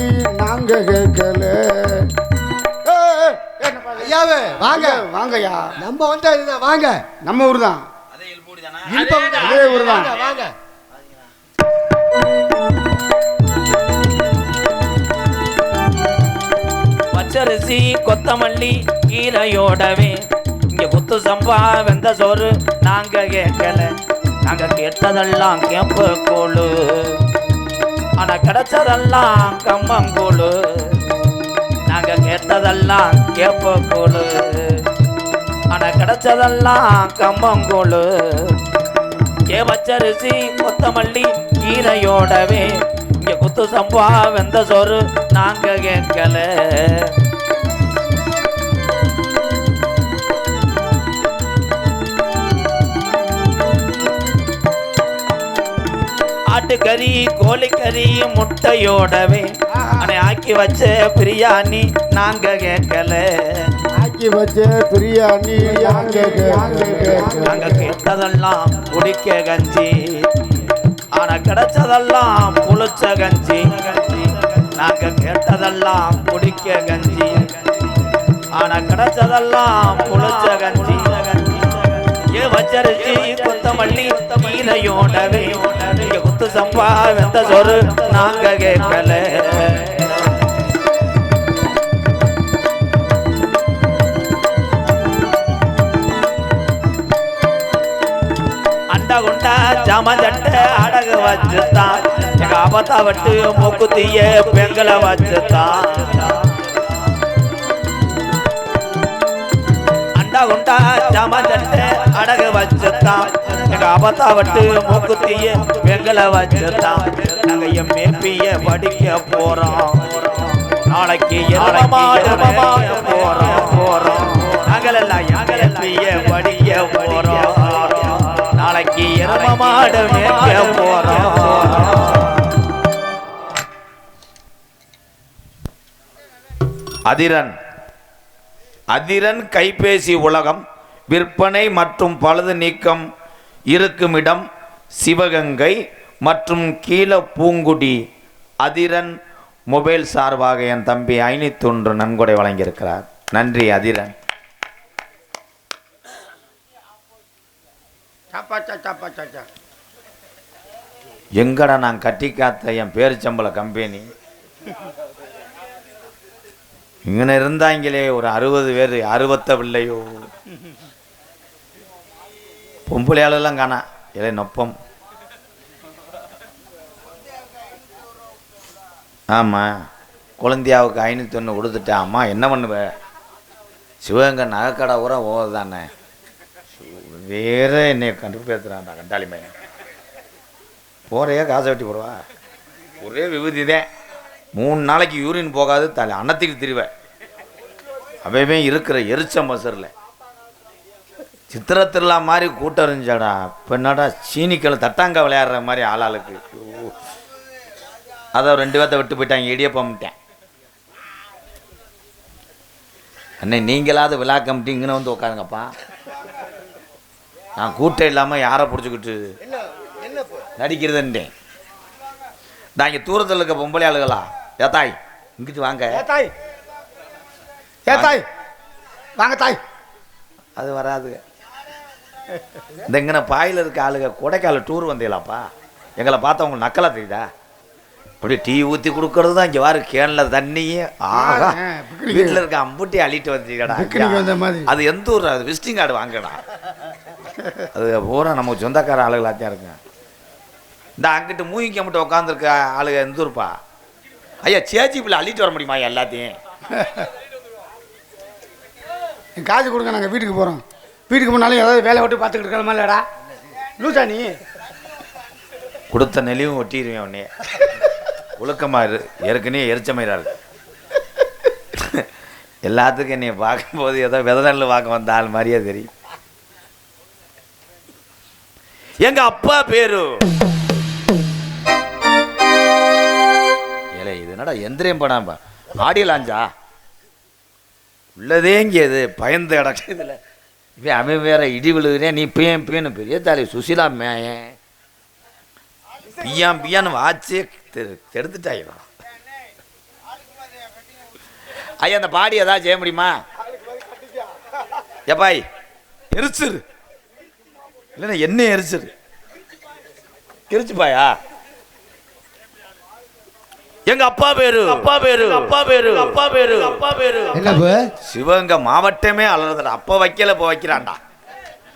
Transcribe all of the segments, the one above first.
மல்லி நாங்க கேட்கல? ஐயாவே வாங்க. வாங்கய்யா. நம்ம வந்தா இதுதான் வாங்க. நம்ம ஊர் தான் அதே ஊர்தான். வாங்க, வாங்க பச்சரிசி கொத்தமல்லி கீரையோடவே. இங்க குத்து சம்பா வெந்த சோறு நாங்க கேட்கல. நாங்க கேட்டதெல்லாம் கேப்ப கூழு ஆனா கிடைச்சதெல்லாம் கம்மங்கூழு நாங்க கேட்டதெல்லாம் கேப்ப கூழு. ஆனா கிடைச்சதெல்லாம் கம்மங்கூழு ஏ பச்சரிசி கொத்தமல்லி கீரையோடவே இங்க குத்து சம்பா வெந்த சோறு நாங்க கேட்கல. ஆட்டுக்கறி கோழிக்கறி முட்டையோடவே. அனை ஆக்கி வச்ச பிரியாணி நாங்க கேட்கல. ஆக்கி வச்ச பிரியாணி நாங்க கேட்டதெல்லாம் குடிக்க கஞ்சி. ஆனா கிடைச்சதெல்லாம் புளிச்ச கஞ்சி. நாங்க கேட்டதெல்லாம் குடிக்க கஞ்சி. ஆனா கிடைச்சதெல்லாம் புளிச்ச கஞ்சி. வச்சரிசி கொத்தமல்லி கீரையோடவே. இங்க குத்து சம்பா வெந்த சொரு நாங்க கேட்கல. அண்டா குண்டா ஜாம ஜட்டை அடகு வச்சுத்தான். எங்க அபத்தா விட்டு மூக்குத்திய பெங்கல வச்சுத்தான். அண்டா குண்டா ஜாம அடகு வச்சுத்தான். எங்க ஆபத்தா வட்டு மூக்குத்திய பெங்கல வச்சுத்தான். நாங்க எம்ஏபிய படிக்க போறோம். நாளைக்கு போறோம் போறோம். நாங்களெல்லாம் எம்ஏபிய படிக்க போறோம். நாளைக்கு எரும மாடு போறோம். அதிரன். அதிரன் கைபேசி உலகம் விற்பனை மற்றும் பழுது நீக்கம் இருக்குமிடம் சிவகங்கை மற்றும் கீழ பூங்குடி. அதிரன் மொபைல் சார்பாக என் தம்பி ஐநூத்தொன்று நன்கொடை வழங்கியிருக்கிறார். நன்றி அதிரன். எங்கடா நான் கட்டி காத்த என் பேரிச்சம்பள கம்பெனி? இங்கே இருந்தாங்களே ஒரு அறுபது பேர் அறுபத்தவில்லையோ பொம்பளையாளெல்லாம் காணா. இலை நொப்பம். ஆமாம் குழந்தையாவுக்கு ஐநூற்றி ஒன்று கொடுத்துட்டேன். அம்மா என்ன பண்ணுவ? சிவகங்கை நகைக்கடை ஊரா ஓதுதானே வேற என்னை கண்டு பேசுகிறான்டா கண்டாளிமே. போறையா காசை வெட்டி போடுவா. ஒரே விபூதி தான். மூணு நாளைக்கு யூரின் போகாது தலை அன்னத்துக்கு திரிவேன். அவன் இருக்கிற எரிச்ச மசரில். சித்திர திருவிழா மாதிரி கூட்டம் இருந்துச்சாடா. இப்போ என்னடா சீனிக்கல் தட்டாங்க விளையாடுற மாதிரி ஆளாளுக்கு. அதை ரெண்டு பேர்த்த விட்டு போயிட்டாங்க இடியப்பம்ட்டேன் அண்ணே நீங்களாவது விழா கமிட்டி இங்கன்னு வந்து உட்காருங்கப்பா நான் கூட்டம் இல்லாமல் யாரை பிடிச்சிக்கிட்டு நடிக்கிறதுன்றேன் நான் இங்கே தூரத்தில் இருக்க பொம்பளை ஆளுகளா? ஏத்தாய் இங்கிட்டு வாங்க. ஏ தாய். ஏ தாய். வாங்க தாய். அது வராது. இந்த இங்கன பாயில் இருக்க ஆளுங்க கொடைக்கால டூர் வந்தீங்களாப்பா எங்களை பார்த்தா உங்களுக்கு நக்கலா தெரியுதா? இப்படி டீ ஊற்றி கொடுக்கறது தான் இங்கே வாரு கேனில் தண்ணியே. ஆகா. வீட்டில் இருக்க அம்புட்டி அள்ளிட்டு வந்தீங்கடா. பிக்னிக் வந்த மாதிரி. அது எந்த ஊர் அது விசிட்டிங் கார்டு வாங்கடா. அது பூரா நம்ம சொந்தக்கார ஆளுகளாக தான் இருக்குங்க. இந்த அங்கிட்டு மூங்கிக்க மட்டும் உட்காந்துருக்க ஆளுங்க எந்த ஊர்ப்பா? ஐயா சேச்சிப்பில் அள்ளிட்டு வர முடியுமா எல்லாத்தையும்? நீ காசு கொடுங்க நாங்கள் வீட்டுக்கு போகிறோம் வீட்டுக்கு போனாலும் ஏதாவது வேலை விட்டு பார்த்துக்கிட்டு இருக்கிற மாதிரிலடா லூசா நீ. கொடுத்த நெளிவும் ஒட்டிடுவேன் உடனே ஒழுக்கமாக இரு. ஏற்கனவே எரிச்சமயிரா இருக்கு எல்லாத்துக்கும் என்னை பார்க்கும்போது ஏதோ வித பார்க்க வந்த ஆள் மாதிரியே தெரியும். எங்க அப்பா பேரு? என்னடா எந்திரியம் படாம ஆடியோ லாஞ்சா உள்ளதே இங்கே இது பயந்து கிடக்கு இதில். இவன் அவன் வேற இடி விழுகுறேன் நீ பியன் பியன்னு பெரிய தாலி. சுசிலா மேயன் பியான் பியான்னு வாச்சே தெரு எடுத்துட்டாயிடும் ஐயா அந்த பாடி ஏதாவது செய்ய முடியுமா? எப்பாய் எரிச்சிரு. இல்லைன்னா என்ன எரிச்சிரு. எரிச்சுப்பாயா எங்க அப்பா பேரு? அப்பா பேரு? அப்பா பேரு? அப்பா பேரு? அப்பா பேரு? என்னப்பு சிவகங்கை மாவட்டமே அலறதுடா. அப்ப வைக்கல இப்ப வைக்கிறான்டா.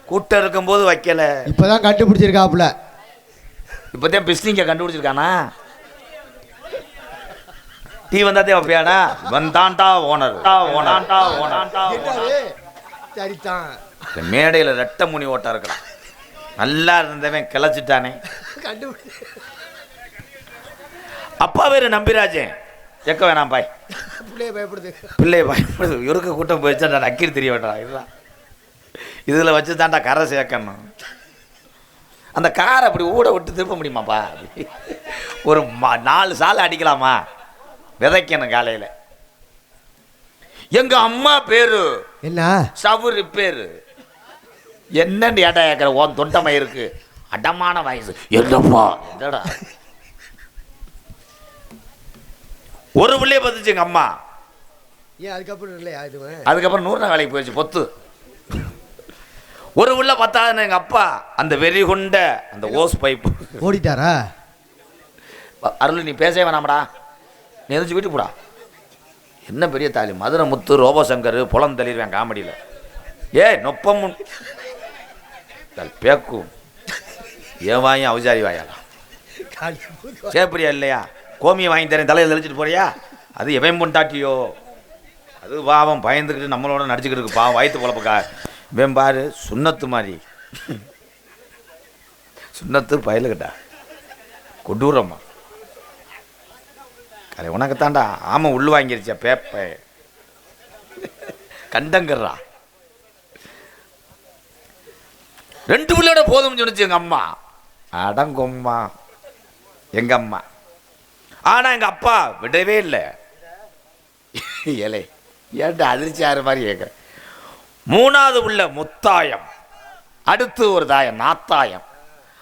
கூட்டம் இருக்கும்போது வைக்கல. இப்பதான் கண்டுபிடிச்சிருக்காப்புல. இப்பதான் பிஸ்னிங்க கண்டுபிடிச்சிருக்கானா? டீ வந்தாதே வைப்பியாடா? வந்தான்டா ஓனர். ஓனர். ஓனர். சரிதான். இந்த மேடையில் ரெட்ட முனி ஓட்டா இருக்கிறான் நல்லா இருந்தவன் கிளச்சிட்டானே. கண்டுபிடி அப்பா பேரு நம்பிராஜன் எக்க வேணாம் பாய். பிள்ளைய பயப்படுது. பிள்ளைய பயப்படுது. இவருக்கு கூட்டம் போயிடுச்சா நான் அக்கீர் தெரிய வேண்டாம் இதுதான். இதில் வச்சு தான்டா கரை சேர்க்கணும். அந்த காரை அப்படி ஊட விட்டு திருப்ப முடியுமாப்பா? ஒரு நாலு சாலை அடிக்கலாமா? விதைக்கணும் காலையில். எங்க அம்மா பேரு? என்ன? சவுரு பேரு. என்னன்னு ஏட்டா கேட்குற உன் தொண்டமை இருக்கு அடமான வயசு. என்னப்பா? என்னடா? ஒரு பிள்ளைய பார்த்துச்சு எங்க அம்மா. ஏன் அதுக்கப்புறம் இல்லையா இது அதுக்கப்புறம் நூறு நாள் வேலைக்கு போயிடுச்சு பொத்து. ஒரு உள்ள பத்தாதுன்னு எங்க அப்பா அந்த வெறி கொண்ட அந்த ஓஸ் பைப்பு. ஓடிட்டாரா? அருள் நீ பேசவே வேணாமடா. நீ எதிர்த்து வீட்டுக்கு போடா. என்ன பெரிய தாலி? மதுரை முத்து ரோபோசங்கர் புலம் தள்ளிடுவேன் காமெடியில். ஏ நொப்பம் பேக்கும். ஏன் வாயும் அவஜாரி வாயாலாம் சேப்பரியா இல்லையா? கோமியை வாங்கி தரேன் தலையில் தெளிச்சிட்டு போறியா? அது எவன் பொண்டாட்டியோ? அது பாவம் பயந்துக்கிட்டு நம்மளோட நடிச்சுக்கிட்டு இருக்கு பாவம் வயிற்று பொழப்புக்கா. இவன் பாரு சுண்ணத்து மாதிரி. சுண்ணத்து பயலுக்கிட்டா கொடூரமா. கரை உனக்கு தாண்டா ஆமை உள்ளு வாங்கிருச்சா பேப்ப கண்டங்கர்றா. ரெண்டு பிள்ளையோட போதும்னு சொன்னுச்சு எங்கள் அம்மா. அடங்கொம்மா. எங்கம்மா ஆனால் எங்கள் அப்பா விடவே இல்லை. ஏலே ஏன்டா அதிர்ச்சி ஆறு மாதிரி கேட்குறேன் மூணாவது உள்ள முத்தாயம். அடுத்து ஒரு தாயம் நாத்தாயம்.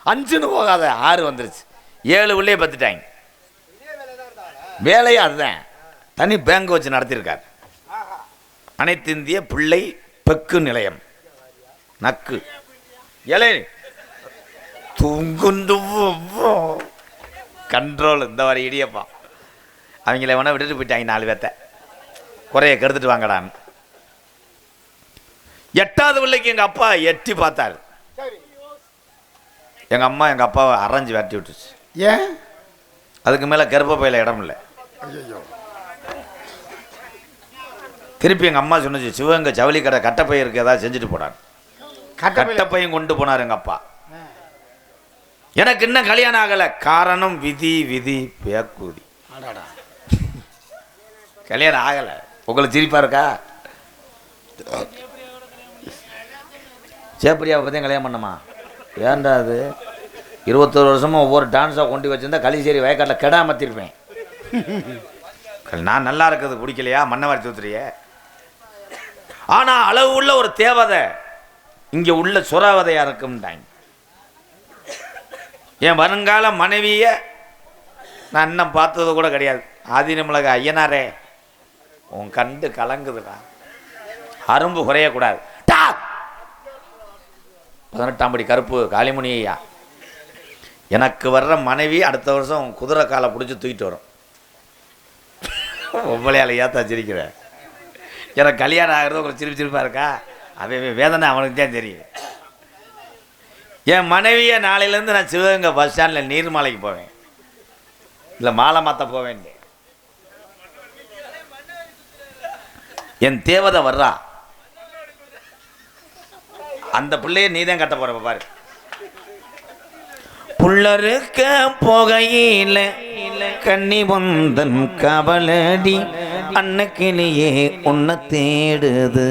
அஞ்சுன்னு போகாத ஆறு வந்துருச்சு. ஏழு உள்ளே பத்துட்டாங்க. வேலையும் அதுதான். தனி பேங்க் வச்சு நடத்தியிருக்கார் அனைத்து இந்திய பிள்ளை பெக்கு நிலையம். நக்கு. இலை தூங்குண்டு கண்ட்ரோல் இந்த மாதிரி இடியப்பா. அவங்கள வேணா விட்டுட்டு போயிட்டாங்க நாலு பேத்த குறைய கெடுத்துட்டு வாங்கடான்னு. எட்டாவது பிள்ளைக்கு எங்கள் அப்பா எட்டி பார்த்தாரு. எங்கள் அம்மா எங்கள் அப்பாவை அரைஞ்சு வெட்டி விட்டுச்சு. ஏன்? அதுக்கு மேலே கர்ப்பப்பையில் இடம் இல்லை. திருப்பி எங்கள் அம்மா சொன்னுச்சு சிவகங்கை ஜவுளி கடை கட்டப்பை இருக்கு ஏதாவது செஞ்சுட்டு போனார் கட்டப்பையும் கொண்டு போனார் எங்கள் அப்பா. எனக்கு இன்னும் கல்யாணம் ஆகலை. காரணம் விதி விதி பேக்கூதி கல்யாணம் ஆகலை. உங்களுக்கு சிரிப்பா இருக்கா? சேப்பரியாவை பற்றியும் கல்யாணம் பண்ணமா ஏன்டா அது? இருபத்தொரு வருஷமா ஒவ்வொரு டான்ஸாக கொண்டு வச்சிருந்தா களிசேரி வயக்காட்டில் கெடாமத்திருப்பேன் நான் நல்லா இருக்கிறது பிடிக்கலையா? மன்னவாரி தூத்துறிய ஆனால் அளவு உள்ள ஒரு தேவதை இங்கே உள்ள சுறாவதையாக இருக்கும்டாங்க என் வருங்கால மனைவிய நான் இன்னும் பார்த்தது கூட கிடையாது. ஆதினமிளக ஐயனாரே உன் கண்டு கலங்குதுடா. அரும்பு குறையக்கூடாது. டா! பதினெட்டாம் படி கருப்பு காளிமுனி ஐயா. எனக்கு வர்ற மனைவி அடுத்த வருஷம் குதிரை காலை பிடிச்சி தூக்கிட்டு வரும். ஒவ்வொலையால் ஏத்தா சிரிக்கிற. எனக்கு கல்யாணம் ஆகிறது ஒரு சிரிப்பு சிரிப்பாக இருக்கா? அவன் வேதனை அவனுக்கு தான் தெரியும். என் மனைவியை நாளையிலேருந்து நான் சிவகங்கை பஸ் ஸ்டாண்டில் நீர்மலைக்கு போவேன். இல்லை மாலை மாற்ற போவேன். என் தேவதை வர்றா. அந்த பிள்ளைய நீ தான் கட்ட போற பாரு. புள்ளருக்க புகையில கண்ணி வந்தன் கவலடி அன்னக்கிளியே உன்னை தேடுது.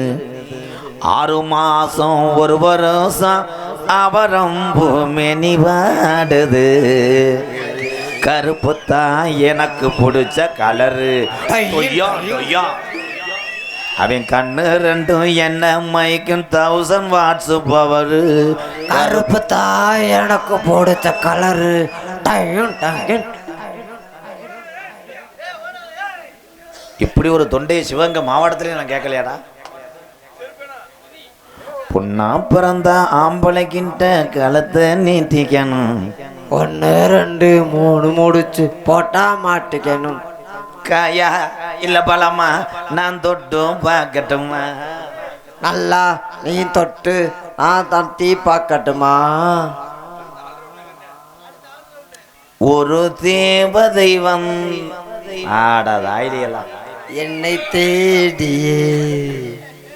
ஆறு மாசம் ஒரு வருஷம் அவரம்பு மெனி வாடுது கருப்பு தான் எனக்கு பிடிச்ச கலரு. அவன் கண்ணு ரெண்டும் என்ன மைக்கும் தௌசண்ட் வாட்ஸ் பவரு கருப்பு தாய் எனக்கு பிடிச்ச கலரு. இப்படி ஒரு தொண்டையை சிவகங்கை மாவட்டத்திலே நான் கேட்கலையாடா? பொண்ணா பிறந்த ஆம்பளைக்கிட்ட கழுத்தை நீட்டிக்கணும். ஒன்று ரெண்டு மூணு முடிச்சு போட்டா மாட்டுக்கணும். காயா இல்ல பலமா நான் தொட்டும் பார்க்கட்டுமா? நல்லா நீ தொட்டு நான் தட்டி பார்க்கட்டுமா? ஒரு தேவதை வந்து ஆடாத ஐடியெல்லாம். என்னை தேடியே.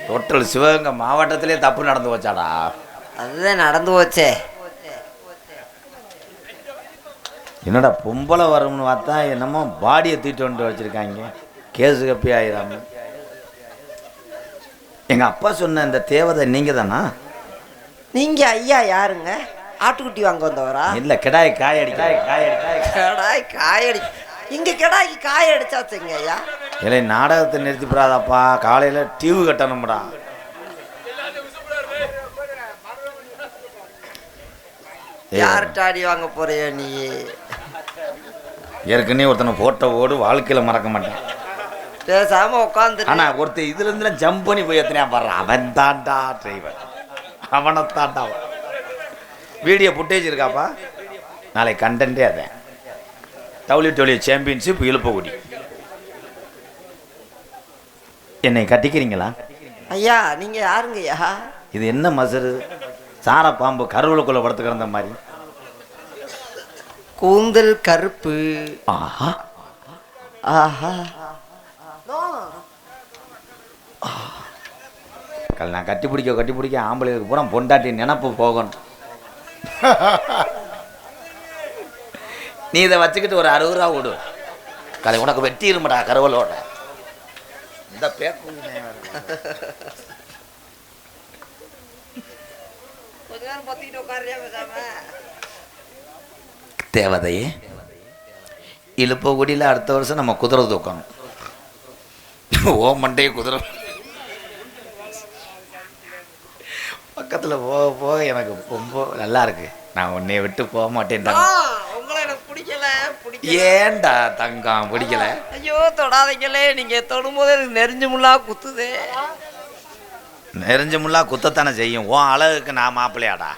டோட்டல் சிவகங்கை மாவட்டத்திலே தப்பு நடந்து வச்சாடா அதுதான் நடந்து போச்சே. என்னடா பொம்பளை வரும்னு பார்த்தா என்னமோ பாடியை தூக்கிட்டு வந்து வச்சிருக்காங்க. கேசு கப்பி ஆயிராம. எங்க அப்பா சொன்ன இந்த தேவதை நீங்க தானா நீங்க ஐயா யாருங்க? ஆட்டுக்குட்டி வாங்க வந்தவரா? இல்ல கிடாய் காய் அடி காய் காய் அடி காய் கடாய் காயடி. இங்க கடாய்க்கு காய அடிச்சாச்சுங்க ஐயா. இல்லை நாடகத்தை நிறுத்தி போடாதப்பா காலையில டிவி கட்டணும்டா. யார்கிட்ட அடி வாங்க போறிய நீ? ஏற்கனவே ஒருத்தனை போட்டோ ஓடு வாழ்க்கையில மறக்க மாட்டேன். பேசாம உட்காந்து ஆனா ஒருத்தன் இதுல இருந்து ஜம்ப் பண்ணி போய் எத்தனையா பாடுறான் அவன் தாண்டா டிரைவர் அவனை. தாண்டா வீடியோ ஃபுட்டேஜ் இருக்காப்பா? நாளைக்கு கண்டென்ட்டே அதேன் டபிள்யூ டபிள்யூ சாம்பியன்ஷிப் இழுப்பகுடி என்னை கட்டிக்கிறீங்களா? ஐயா நீங்க யாருங்க ஐயா? இது என்ன மசரு? சார பாம்பு கருவலுக்குள்ள படுத்து கிடந்த மாதிரி. கூந்தல் கருப்பு. ஆஹா. ஆஹா. கல் நான் கட்டி பிடிக்க கட்டி பிடிக்க ஆம்பளைகளுக்கு பூரா பொண்டாட்டி நினப்பு போகணும். நீ இதை வச்சுக்கிட்டு ஒரு அறுபது ரூபா விடு கலை உனக்கு வெட்டி இருமடா கருவலோட. இந்த பேக்கு தேவதையே இழுப்பகுடியில் அடுத்த வருஷம் நம்ம குதிரை தூக்கணும் ஓ மண்டையை குதிரை பக்கத்தில் போக போக எனக்கு ரொம்ப நல்லா இருக்கு நான் உன்னைய விட்டு போக மாட்டேன்டா உங்களை எனக்கு பிடிக்கல பிடிக்கல ஏன்டா தங்கம் பிடிக்கல ஐயோ தொடாதீங்களே நீங்க தொடும்போது எனக்கு நெறிஞ்சு முள்ளா குத்துதே நெறிஞ்ச முள்ளா குத்தத்தானே செய்யும் உன் அழகுக்கு நான் மாப்பிள்ளையாடா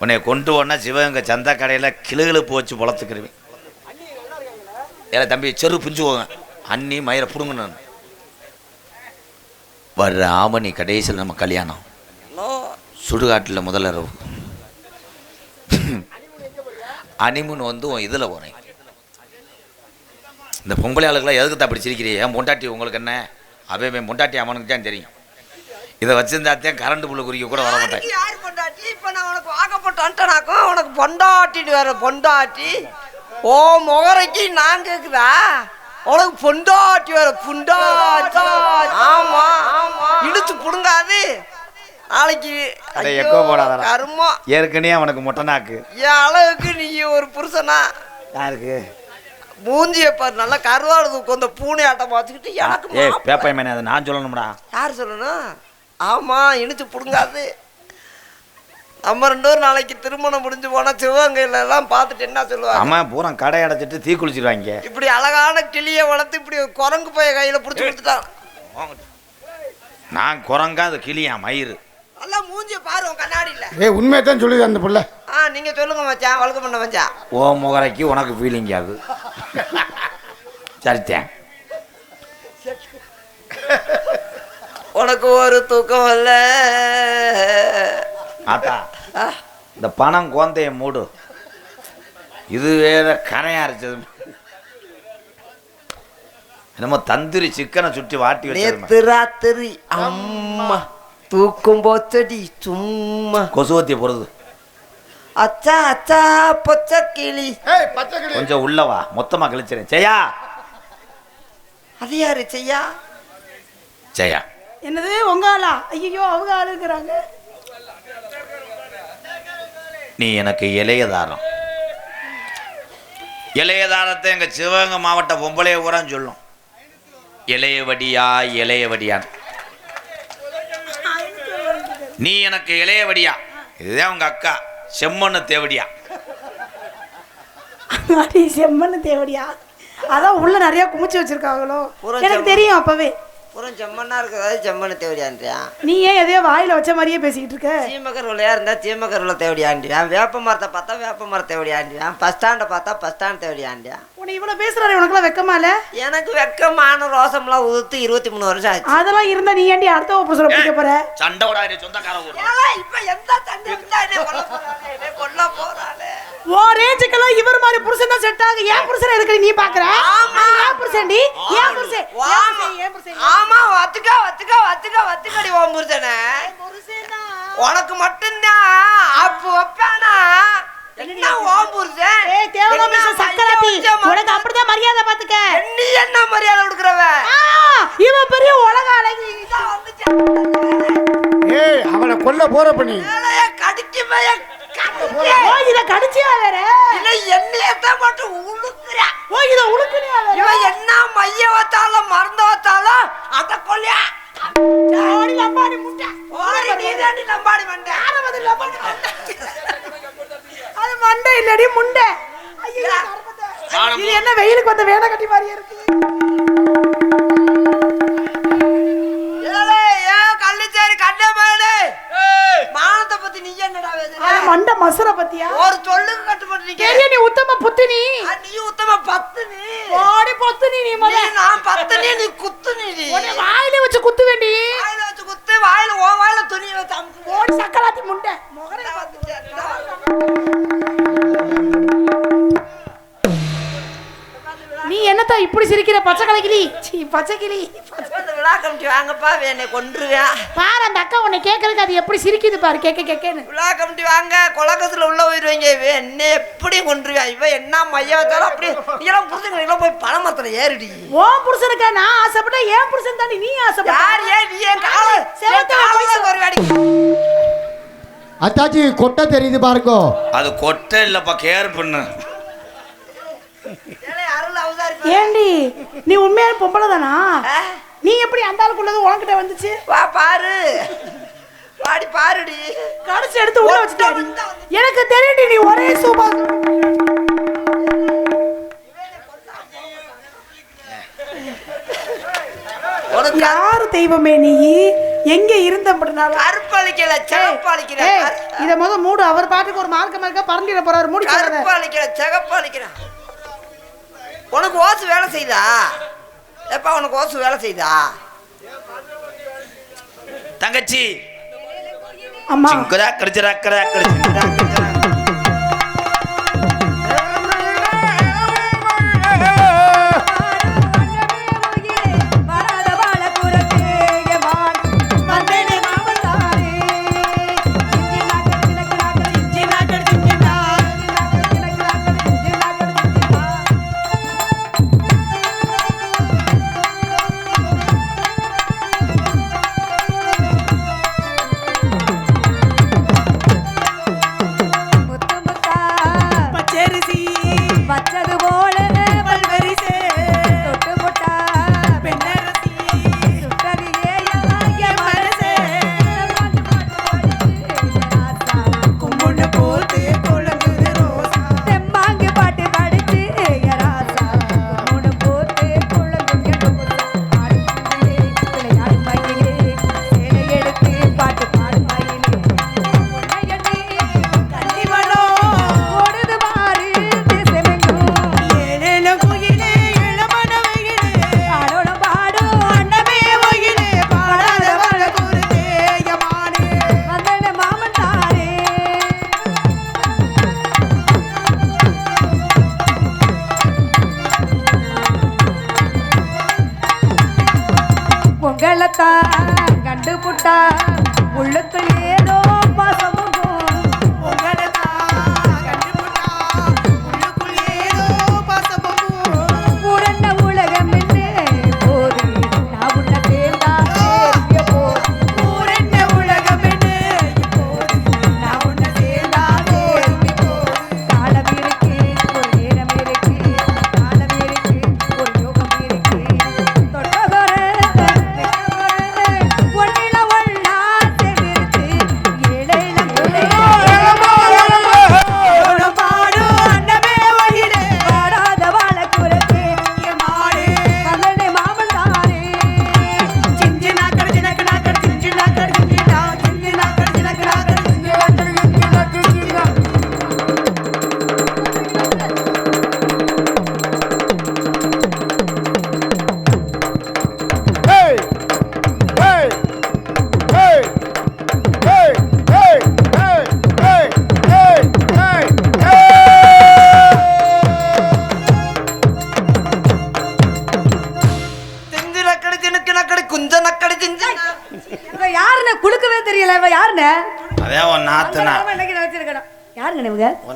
உன்னை கொண்டு போனா சிவகங்கை சந்த கடையில் கிளுகிழுப்பு வச்சு பொழத்துக்கிருவேன் ஏல தம்பி செரு பிஞ்சு போங்க அண்ணி மயிரை பிடுங்கணும் வர்ற ஆமணி கடைசியில் நம்ம கல்யாணம் சுடுகாட்டில் முதல்ல இரவு அனிமுன் வந்து உன் இதில் போகிறேன் இந்த பொம்பளை ஆளுக்கெல்லாம் எதுக்கு தான் அப்படி சிரிக்கிறீ? என் பொண்டாட்டி உங்களுக்கு என்ன? அவன் என் பொண்டாட்டி அவனுக்கு தான் தெரியும். இதை வச்சிருந்தாத்தேன் கரண்ட் புல்லு குறிக்க கூட வர மாட்டேன். யார் பொண்டாட்டி? இப்ப நான் உனக்கு வாக்கப்பட்டான்ட்டனாக்கும் உனக்கு பொண்டாட்டிட்டு வேற பொண்டாட்டி. ஓ முகரைக்கு நான் கேக்குதா? உனக்கு பொண்டாட்டி வேற பொண்டாட்டி. ஆமா. இழுத்து புடுங்காது. நாளைக்கு எக்கோ போடாதடா. கருமம். ஏற்கனவே அவனுக்கு மொட்டை நாக்கு. என் அளவுக்கு நீ ஒரு புருஷனா? யாருக்கு? மூஞ்சிய பாரு நல்லா கருவாடு தூக்கும் அந்த பூனை ஆட்டம் வச்சுக்கிட்டு எனக்கு ஏ மாப்பிள்ளை. பேப்பை மேனே அதை நான் சொல்லணும்டா. யார் சொல்லணும்? ஆமா இழுத்து புடுங்காது. நம்ம ரெண்டு பேரும் நாளைக்கு திருமணம் முடிஞ்சு போனா சிவகங்கையில எல்லாம் பார்த்துட்டு என்ன சொல்லுவாங்க? அம்மா பூரா கடை அடைச்சிட்டு தீ குளிச்சிருவாங்க. இப்படி அழகான கிளியை வளர்த்து இப்படி ஒரு குரங்கு போய கையில புடிச்சு கொடுத்துட்டான். நான் குரங்கா அது கிளியா மயிறு. நல்லா மூஞ்சிய பாரு உன் கண்ணாடியில. ஏய் உண்மையை தான் சொல்லுது அந்த புள்ள. ஆ நீங்க சொல்லுங்க மச்சான் வழக்கு பண்ண மச்சான். ஓ முகரைக்கு உனக்கு ஃபீலிங் ஆகுது சரித்தேன். உனக்கு ஒரு தூக்கம் இல்ல. ஆத்தா இந்த பணம் கோந்தைய மூடு. இது வேற கரையா அரைச்சது. என்னமோ தந்திரி சிக்கனை சுட்டி வாட்டி நேத்து ராத்திரி அம்மா. தூக்கும் போச்சடி சும்மா. கொசுவத்திய பொறுது. அச்சா அச்சா பொச்ச கிளி கொஞ்சம் உள்ளவா மொத்தமா கழிச்சிடறேன் ஜெயா! அது யாரு செய்யா ஜெயா. என்னது உங்க ஆளா? ஐயோ அவங்க ஆளுங்கிறாங்க நீ எனக்கு இளையதாரம் இளையதாரத்தை எங்க சிவகங்கை மாவட்ட பொம்பளைய ஊரான்னு சொல்லும். இளையவடியா இளையவடியான் நீ எனக்கு இளையவடியா? இதுதான் உங்க அக்கா. செம்மண்ணு தேவடியா? செம்மண்ணு தேவடியா? அதான் உள்ள நிறைய குமிச்சு வச்சிருக்காங்களோ? எனக்கு தெரியும் அப்பவே. புறம் செம்மண்ணா இருக்கிறதாவது செம்மண்ணை தேவடியான்றியான் நீ ஏன் எதையோ வாயில வச்ச மாதிரியே பேசிக்கிட்டு இருக்க? சீமக்கர் விளையா இருந்தா சீமக்கர் உள்ள தேவடியாண்டியான் வேப்ப மரத்தை பார்த்தா வேப்ப மரம் தேவடியாண்டியான் பஸ் ஸ்டாண்டை பார்த்தா பஸ் ஸ்டாண்ட் தேவடியாண்டியான் உன்னை இவ்வளவு பேசுறாரு உனக்குலாம் வெக்கமா இல்ல? எனக்கு வெக்கமான ரோசம்லாம் உதுத்து இருபத்தி மூணு வருஷம் ஆச்சு. அதெல்லாம் இருந்தா நீ ஏன்டி அடுத்த ஒப்பு சொல்ல பிடிக்க போற? சண்டை விடாது சொந்தக்கார ஊர் இப்ப எந்த சண்டை வந்தா என்னை கொல்ல போறாளே, என்னை கொல்ல போறாளே. ஓ ரேஞ்சுக்கெல்லாம் இவர் மாதிரி புருஷன் தான் செட் ஆகு ஏன் புருஷன் எதுக்கு நீ பாக்குற? ஏன் ஏன் புருஷன் ஏன் ஆமா. புருஷன்? ஏன் புருஷன்? ஆமா வத்துக்க வத்துக்க வத்துக்க வத்துக்கடி ஓம் புருஷனே. உனக்கு மட்டும்தான். அப்ப வைப்பானா? என்ன ஓம் புருஷன்? ஏய் பேச சக்கராத்தி? உனக்கு அப்படிதான் மரியாதை பாத்துக்க. நீ என்ன மரியாதை கொடுக்குறவ? இவன் பெரிய உலக அழகி. இதான் வந்துச்சு. ஏய் அவனை கொல்ல போற பண்ணி கடிச்சு கடிச்சு. ஓ இத கடிச்சியா வேற? இல்ல என்னையத்தான் மட்டும் உழுக்குறா. ஓ இத உழுக்குனியா வேற? இவன் என்ன மைய வச்சாலும் மருந்து வச்சாலும் அத கொல்லியா ஓடி லம்பாடி முட்டை. ஓடி நீ தாண்டி நம்பாடி வந்தேன் அது மண்டை இல்லடி முண்டை. ஐயோ. இது என்ன வெயிலுக்கு வந்த வேலை கட்டி மாதிரியே இருக்கு. ஏலே, ஏன் கள்ளிச்சேரி கண்ணமேடு மானத்தை பத்தி நீ என்னடா பேசுற? மண்டை மசுர பத்தியா? ஒரு சொல்லுக்கு கட்டுப்பட்டு பெரிய நீ உத்தம புத்தினி. நீ உத்தம பத்து நீ ஓடி பொத்துனி நீ முத. நான் பத்து நீ நீ. குத்து நீ வாயில வச்சு குத்து வேண்டி வாயில வச்சு குத்து வாயில ஓ வாயில துணி வச்சு அமுக்கு. ஓடி சக்கராத்தி முண்டை. முகரை. நீ என்னத்தா இப்படி சிரிக்கிற? பச்சை கலக்கிளி பச்சை கிளி. விழா கமிட்டி வாங்கப்பா என்னை கொன்றுவேன் பாரு அந்த அக்கா உன்னை கேட்கறதுக்கு அது எப்படி சிரிக்குது பாரு கேட்க கேட்கன்னு விழா கமிட்டி வாங்க. கொலக்கத்துல உள்ள போயிருவீங்க இவ. என்ன எப்படி கொன்றுவேன் இவ என்ன மைய வச்சாலும் அப்படி நீங்களாம் புரிஞ்சுங்க நீங்களாம் போய் பணமரத்துல ஏறிடி. ஓ புருஷனுக்கா நான் ஆசைப்பட்டேன் ஏன் புருஷன் தாண்டி நீ யார் ஆசைப்பட்ட ஏன் நீ என் கால? ஒரு வேடி அத்தாச்சி கொட்டை தெரியுது பாருங்கோ. அது கொட்டை இல்லப்பா கேர் பண்ணு. ஏலே, அருள் அவதாரி ஏண்டி நீ உண்மையான பொம்பளை தானா? நீ எப்படி அந்த ஆளுக்குள்ளது உனக்கிட்ட வந்துச்சு? வா பாரு. வாடி பாருடி. கடிச்சு எடுத்து உள்ள வச்சுட்டாடி எனக்கு தெரியுடி நீ ஒரே சூப்பா. யாரு தெய்வமே நீ? எங்க இருந்த அப்படினாலும் கருப்பளிக்கல சிகப்பளிக்கிற இத முத மூடு. அவர் பாட்டுக்கு ஒரு மார்க்க மார்க்க பறந்துட போறாரு. மூடி. கருப்பளிக்கிற சிகப்பளிக்கிற உனக்கு ஓசு வேலை செய்தா எப்பா உனக்கு ஓசு வேலை செய்தா தங்கச்சி. அம்மா. சிங்குரா கடிச்சிரா கடா கடிச்சிரா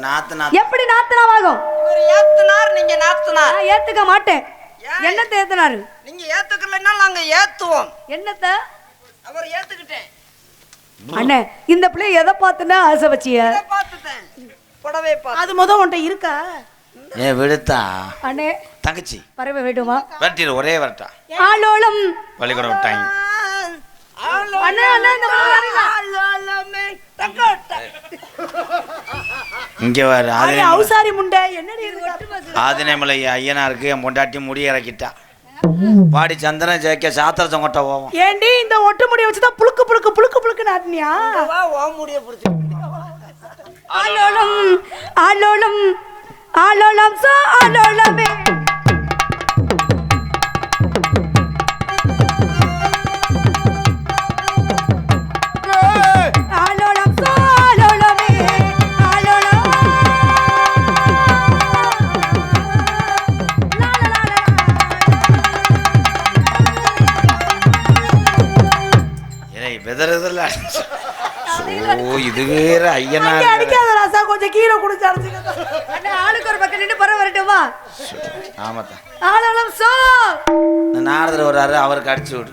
நாத்தனா எப்படி நாத்தனாவாகும்? ஏத்துனார் நீங்க நாத்துனார். நான் ஏத்துக்க மாட்டேன்? என்னத்தை ஏத்துனாரு? நீங்க ஏத்துக்கலைன்னா நாங்க ஏத்துவோம். என்னத்த? அவர் ஏத்துக்கிட்டேன். அண்ணே இந்த பிள்ளை எதை பார்த்துன்னா ஆசை வச்சிய? புடவை பார்த்து அது முத உன்ட்ட இருக்கா? ஏ விடுத்தா? அண்ணே தங்கச்சி. பறவை வேண்டுமா? வரட்டிடு ஒரே வரட்டா. ஆளோளம். பள்ளிக்கூடம் விட்டாங்க அண்ணே அண்ணே இந்த ஆலோலமே. இங்கே வர அவுசாரி முண்டை. என்னடி இருக்கு ஆதினமலை ஐயனாருக்கு என் பொண்டாட்டி முடி இறக்கிட்டா பாடி சந்திரன் ஜெயிக்க சாத்திர சொங்கட்ட போவோம் ஏண்டி இந்த ஒட்டு முடிய வச்சுதான் புழுக்கு புழுக்கு புழுக்கு புழுக்கு நாட்டினியா? வா, உன் முடிய பிடிச்சு ஆளோளம் ஆளோளம் ஆளோளம் சோ ஆளோளமே. ஓ இது வேற ஐயனா அடிக்காத ராசா கொஞ்சம் கீழே குடிச்சு அடிச்சுக்க. அண்ணே, ஆளுக்கு ஒரு பக்கம் நின்று பறவை வரட்டுமா ஆமாத்தான் ஆளோளம் சோ. நாரதர் வர்றாரு அவருக்கு அடிச்சு விடு.